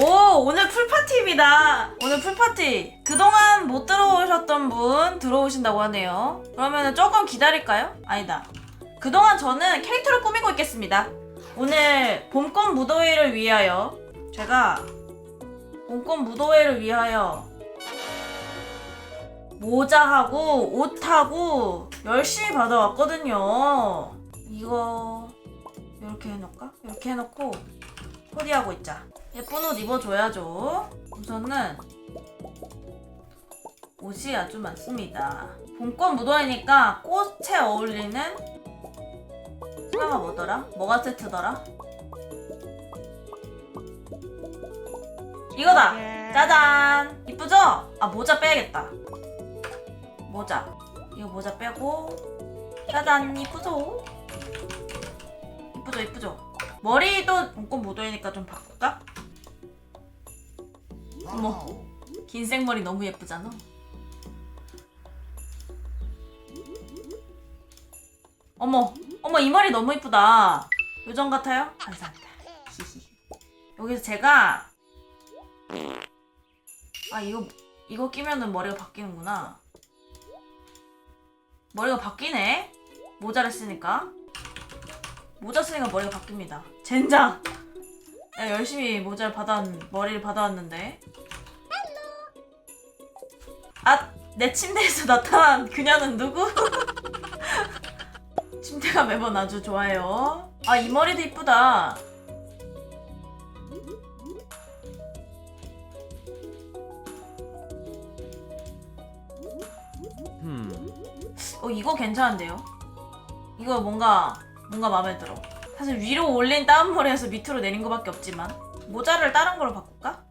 오 오늘 풀파티입니다. 오늘 풀파티. 그동안 못 들어오셨던 분 들어오신다고 하네요. 그러면 조금 기다릴까요? 아니다. 그동안 저는 캐릭터를 꾸미고 있겠습니다. 오늘 봄꽃 무더위를 위하여 제가 봄꽃 무더위를 위하여 모자하고 옷하고 열심히 받아왔거든요. 이거 이렇게 해놓을까? 이렇게 해놓고 코디하고 있자. 예쁜 옷 입어줘야죠. 우선은 옷이 아주 많습니다. 봄꽃 무더위니까 꽃에 어울리는 하나가 뭐더라? 뭐가 세트더라? 이거다! 짜잔! 이쁘죠? 아 모자 빼야겠다. 모자. 이거 모자 빼고 짜잔! 이쁘죠? 이쁘죠? 이쁘죠? 머리도 봄꽃 무더위니까 좀 바꿀까? 어머 긴 생머리 너무 예쁘잖아 어머 어머 이 머리 너무 이쁘다 요정 같아요? 감사합니다. 여기서 제가 아 이거 이거 끼면은 머리가 바뀌는구나 머리가 바뀌네 모자를 쓰니까 모자 쓰니까 머리가 바뀝니다. 젠장. 야, 열심히 모자를 받아 머리를 받아왔는데. 아, 내 침대에서 나타난 그녀는 누구? 침대가 매번 아주 좋아요. 아, 이 머리도 이쁘다. 어, 이거 괜찮은데요? 이거 뭔가 뭔가 마음에 들어. 사실 위로 올린 다운머리에서 밑으로 내린 것밖에 없지만 모자를 다른 걸로 바꿀까?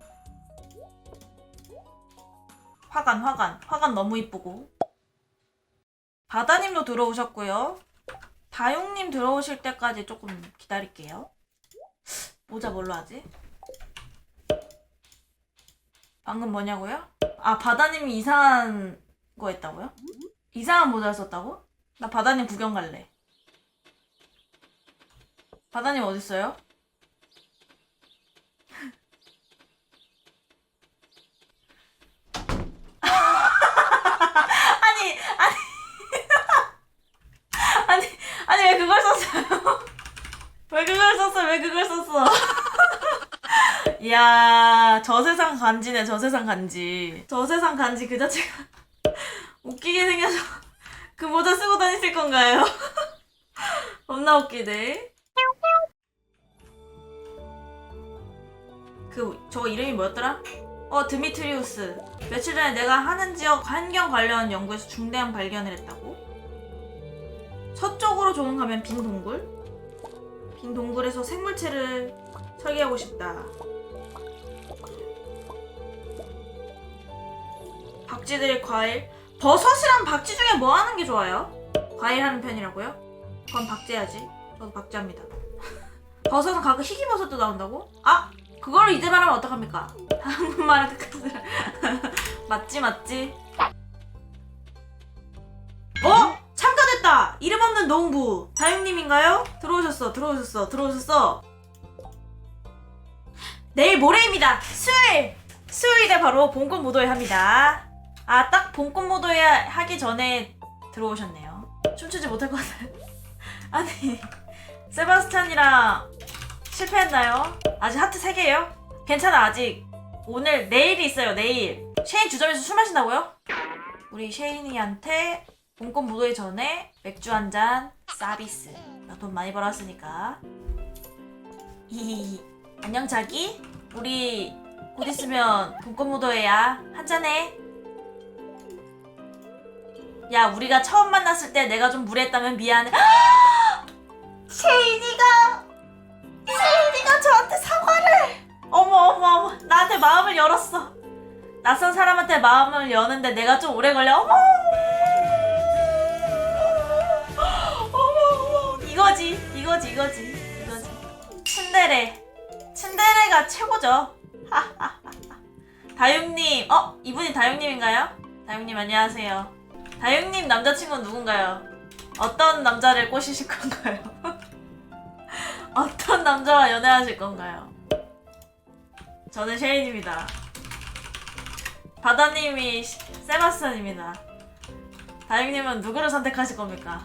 화관 화관 화관 너무 이쁘고 바다님도 들어오셨고요. 다용님 들어오실 때까지 조금 기다릴게요. 모자 뭘로 하지? 방금 뭐냐고요? 아 바다님이 이상한 거 했다고요? 이상한 모자 썼다고? 나 바다님 구경 갈래. 바다님 어딨어요? 아니 아니 아니 아니 왜 그걸 썼어요? 왜 그걸 썼어? 왜 그걸 썼어? 이야 저 세상 간지네 저 세상 간지 저 세상 간지 그 자체가 웃기게 생겨서 그 모자 쓰고 다니실 건가요? 겁나 웃기네 그 저 이름이 뭐였더라? 어 드미트리우스 며칠 전에 내가 하는 지역 환경 관련 연구에서 중대한 발견을 했다고 서쪽으로 조금 가면 빈 동굴 빈 동굴에서 생물체를 설계하고 싶다 박쥐들의 과일 버섯이랑 박쥐 중에 뭐 하는 게 좋아요? 과일 하는 편이라고요? 그럼 박쥐해야지 저도 박쥐합니다 버섯은 가끔 희귀버섯도 나온다고? 아! 그걸 이제 말하면 어떡합니까? 한국말은 끝까지 맞지 맞지? 어? 참가됐다! 이름 없는 농부 다육님인가요? 들어오셨어 들어오셨어 들어오셨어 내일 모레입니다 수요일 수요일에 바로 봄꽃 무도회 합니다 아딱 봄꽃 무도회 하기 전에 들어오셨네요 춤추지 못할 것 같아요 아니 세바스찬이랑 실패했나요? 아직 하트 3개예요? 괜찮아 아직. 오늘 내일이 있어요 내일. 쉐인 주점에서 술 마신다고요? 우리 쉐인이한테 봄꽃 무도회 전에 맥주 한 잔 서비스. 나 돈 많이 벌었으니까. 히히히. 안녕 자기. 우리 곧 있으면 봄꽃 무도회야. 한 잔해. 야 우리가 처음 만났을 때 내가 좀 무례했다면 미안해. 쉐인이가 저한테 사과를 어머 어머 어머. 나한테 마음을 열었어. 낯선 사람한테 마음을 여는데 내가 좀 오래 걸려. 어머. 어머 어머. 이거지 이거지 이거지 이거지. 츤데레. 츤데레가 최고죠. 다육님 어 이분이 다육님인가요? 다육님 안녕하세요. 다육님 남자친구는 누군가요? 어떤 남자를 꼬시실 건가요? 어떤 남자와 연애하실 건가요? 저는 셰인입니다. 바다님이 시- 세바스찬입니다. 다행님은 누구를 선택하실 겁니까?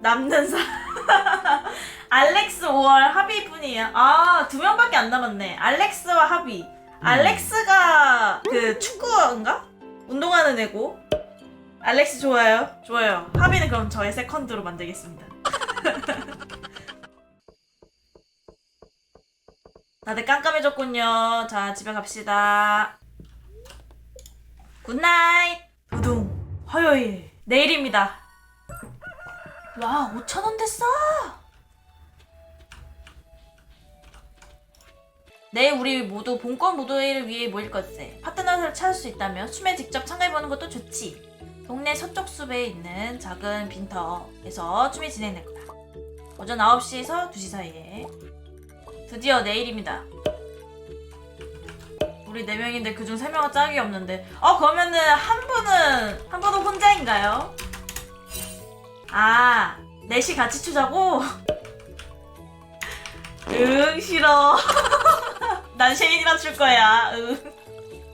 남는 사 알렉스 5월 하비 분이에요. 아, 두 명밖에 안 남았네. 알렉스와 하비. 알렉스가 그 축구인가? 운동하는 애고. 알렉스 좋아요. 좋아요. 하비는 그럼 저의 세컨드로 만들겠습니다. 다들 깜깜해졌군요. 자, 집에 갑시다. 굿나잇. 두둥. 화요일. 내일입니다. 와, 5천원 됐어! 내일 우리 모두 본권 무도회를 위해 모일 것세. 파트너를 찾을 수 있다면 춤에 직접 참가해보는 것도 좋지. 동네 서쪽 숲에 있는 작은 빈터에서 춤이 진행될 거다. 오전 9시에서 2시 사이에. 드디어 내일입니다. 우리 4명인데 그중 3명은 짝이 없는데. 어, 그러면은 한 분은, 한 분은 혼자인가요? 아, 넷이 같이 추자고? 응, 싫어. 난 쉐인이랑 출 거야. 응.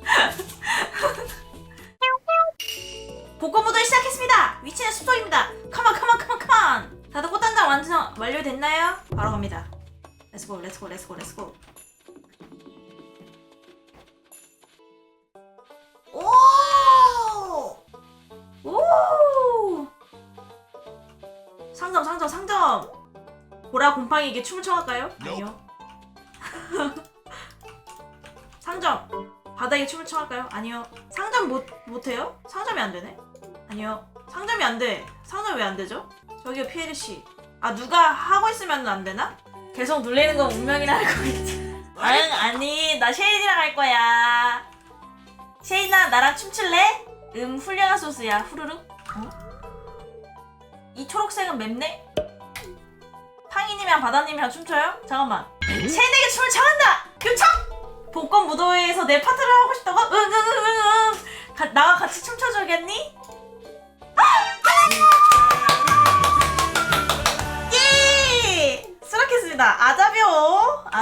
복권 무도회 시작했습니다. 위치는 숲속입니다. 컴온, 컴온, 컴온. 완성 완료됐나요? 바로 갑니다. 렛츠고, 렛츠고, 렛츠고, 렛츠고. 오! 오! 상점, 상점, 상점. 보라 곰팡이에게 춤을 춰갈까요? 아니요. 상점. 바닥에 춤을 춰갈까요? 아니요. 상점 못, 못해요? 상점이 안 되네? 아니요. 상점이 안 돼. 상점 왜 안 되죠? 저기요, 피에르 씨. 아, 누가 하고 있으면 안 되나? 계속 눌리는 건 운명이라 알고 있지. 응, 아니. 나 쉐인이랑 할 거야. 쉐인아, 나랑 춤출래? 음, 훌륭한 소스야. 후루룩. 어? 이 초록색은 맵네? 팡이님이랑 바다님이랑 춤춰요? 잠깐만. 쉐인에게 춤을 청한다! 요청! 복권 무도회에서 내 파트를 하고 싶다고? 응, 응, 응, 응, 응. 가, 나와 같이 춤춰주겠니?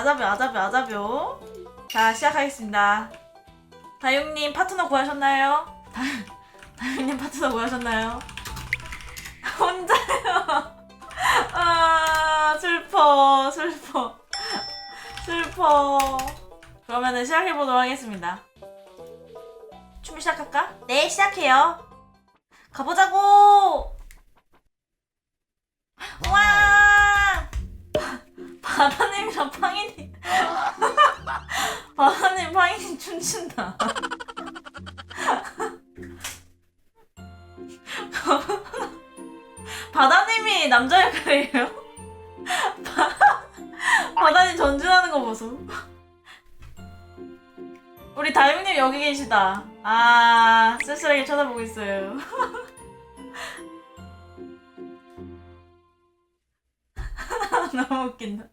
아자뷰! 아자뷰, 아자뷰. 자, 시작하겠습니다. 다용님 파트너 구하셨나요? 다, 다용님 파트너 구하셨나요? 혼자요. 아, 슬퍼, 슬퍼. 슬퍼. 그러면은 시작해보도록 하겠습니다. 춤 시작할까? 네, 시작해요. 가보자고! 바다님이랑 팡이님. 바다님, 팡이님 춤춘다. 바다님이 남자 역할이에요? 바- 바다님 전진하는 거 보소. 우리 다용님 여기 계시다. 아, 쓸쓸하게 쳐다보고 있어요. 너무 웃긴다.